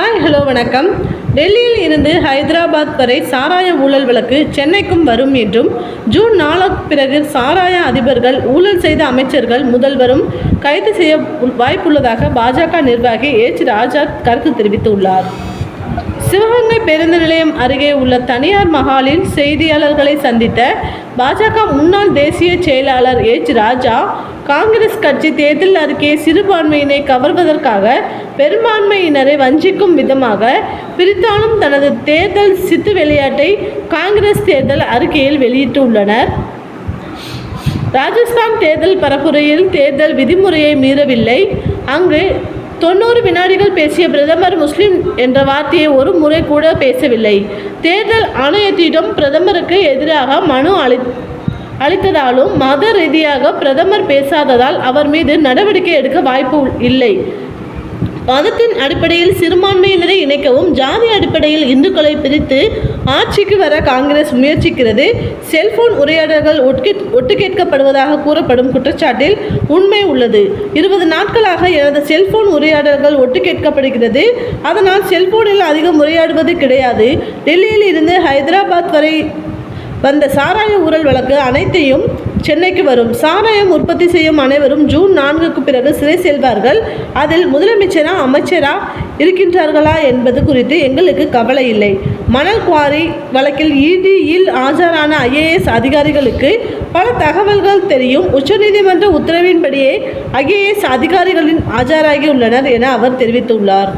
Hi hello வணக்கம். டெல்லியில் இருந்து ஹைதராபாத் வரை சாராய ஊழல் வழக்கு சென்னைக்கும் வரும் என்றும் ஜூன் நாலுக்கு பிறகு சாராய அதிபர்கள் ஊழல் செய்த அமைச்சர்கள் முதல்வரும் கைது செய்ய வாய்ப்புள்ளதாக பாஜக நிர்வாகி எச் ராஜா கருத்து தெரிவித்துள்ளார். சிவகங்கை பேருந்து நிலையம் அருகே உள்ள தனியார் மஹாலில் செய்தியாளர்களை சந்தித்த பாஜக முன்னாள் தேசிய செயலாளர் எச். ராஜா காங்கிரஸ் கட்சி தேர்தல் அறிக்கையை சிறுபான்மையினை கவர்வதற்காக பெரும்பான்மையினரை வஞ்சிக்கும் விதமாக பிரித்தானும் தனது தேர்தல் சித்து விளையாட்டை காங்கிரஸ் தேர்தல் அறிக்கையில் வெளியிட்டுள்ளனர். ராஜஸ்தான் தேர்தல் பரப்புரையில் தேர்தல் விதிமுறையை மீறவில்லை. அங்கு தொண்ணூறு வினாடிகள் பேசிய பிரதமர் முஸ்லிம் என்ற வார்த்தையை ஒரு முறை கூட பேசவில்லை. தேர்தல் ஆணையத்திடம் பிரதமருக்கு எதிராக மனு அளி அளித்ததாலும் மத ரீதியாக பிரதமர் பேசாததால் அவர் மீது நடவடிக்கை எடுக்க வாய்ப்பு இல்லை. மதத்தின் அடிப்படையில் சிறுபான்மையினரை இணைக்கவும் ஜாதி அடிப்படையில் இந்துக்களை பிரித்து ஆட்சிக்கு வர காங்கிரஸ் முயற்சிக்கிறது. செல்போன் உரையாடல்கள் ஒட்டு கேட்கப்படுவதாக கூறப்படும் குற்றச்சாட்டில் உண்மை உள்ளது. இருபது நாட்களாக எனது செல்போன் உரையாடல்கள் ஒட்டு கேட்கப்படுகிறது அதனால் செல்போனில் அதிகம் உரையாடுவது கிடையாது. டெல்லியில் இருந்து ஹைதராபாத் வரை வந்த சாராய ஊழல் வழக்கு அனைத்தையும் சென்னைக்கு வரும். சாராயம் உற்பத்தி செய்யும் அனைவரும் ஜூன் நான்குக்கு பிறகு சிறை செல்வார்கள். அதில் முதலமைச்சரா அமைச்சரா இருக்கின்றார்களா என்பது குறித்து எங்களுக்கு கவலை இல்லை. மணல் குவாரி வழக்கில் இடியில் ஆஜரான ஐஏஎஸ் அதிகாரிகளுக்கு பல தகவல்கள் தெரியும். உச்சநீதிமன்ற உத்தரவின்படியே ஐஏஎஸ் அதிகாரிகளின் ஆஜராகியுள்ளனர் என அவர் தெரிவித்துள்ளார்.